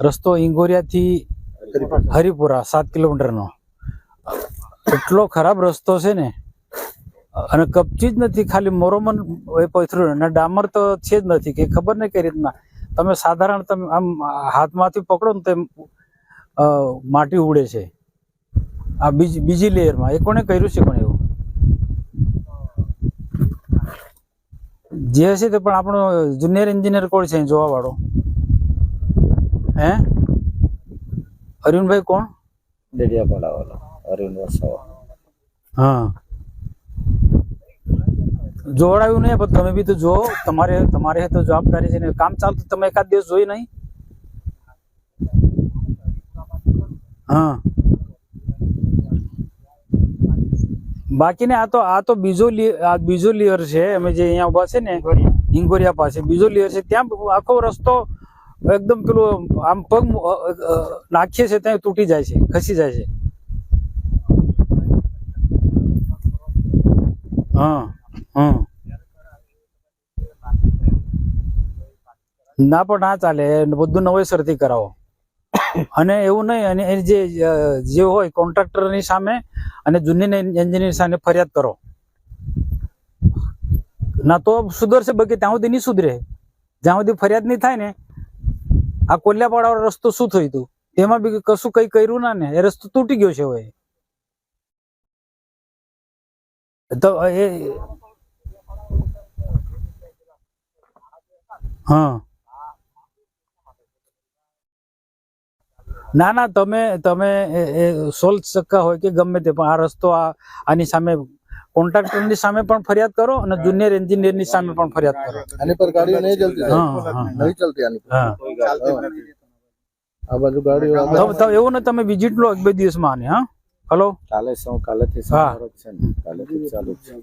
રસ્તો ઇંગોરિયાથી હરિપુરા સાત કિલોમીટરનો. એટલો ખરાબ રસ્તો છે ને. અને કપચી જ નથી ખાલી મોરોમન એ પથરું અને ડામર તો છે જ નથી કે ખબર નહીં કઈ રીતના. તમે સાધારણ તમે આમ હાથમાંથી પકડો ને તેમ માટી ઉડે છે. આ બીજી બીજી લેયરમાં. એ કોણે કર્યું છે કોણે એવું? જે હશે તે પણ આપણો જુનિયર એન્જિનિયર કોણ છે? જોવા વાળો હે? અરવિંદભાઈ કોણ? ડેડિયાપાડા વાળો અરવિંદ વસાવા. હા. જોવડાવ્યું નહીં પણ તમે બી તો જો તમારે તમારે તો જવાબદારી છે ને. કામ ચાલતું તમે એકાદ દિવસ જોઈ નહીં? હા. બાકી ને આ તો આ તો બીજો આ બીજો લેયર છે. અમે જે અહીંયા ઊભા છે ને હિંગોરિયા. પાસે. બીજો લેયર છે. ત્યાં આખો રસ્તો એકદમ પેલું આમ પગ નાખીએ છે ત્યાં તૂટી જાય છે, ખસી જાય છે. હા હા. ના, પણ ના ચાલે. બધું નવેસરથી કરાવો. અને એવું નહીં, અને એ જે જે હોય કોન્ટ્રાક્ટરની સામે અને જૂની એન્જિનિયર સામે ફરિયાદ કરો. ના તો સુધરશે, બાકી ત્યાં સુધી નહીં સુધરે. જ્યાં સુધી ફરિયાદ નહીં થાય ને આ કોલ્યાપાડા વાળો રસ્તો શું થયું હતું એમાં બી કશું કઈ કર્યું ના ને? એ રસ્તો તૂટી ગયો છે હવે. તો એ હા. ના ના, તમે તમે સોલ્વ શક્કા હોય કે ગમે તે, પણ આ રસ્તો આની સામે કોન્ટ્રાક્ટરની સામે પણ ફરિયાદ કરો અને જુનિયર એન્જિનિયરની સામે પણ ફરિયાદ કરો. આની પર ગાડીઓ નહીં ચલતી નહીં ચલતી આની પર. આ બાજુ ગાડીઓ તો- તો એવું ને તમે વિઝિટ લો એક બે દિવસમાં આને હા? હલો કાલે શું? કાલેથી છે ને? કાલેથી ચાલુ છે.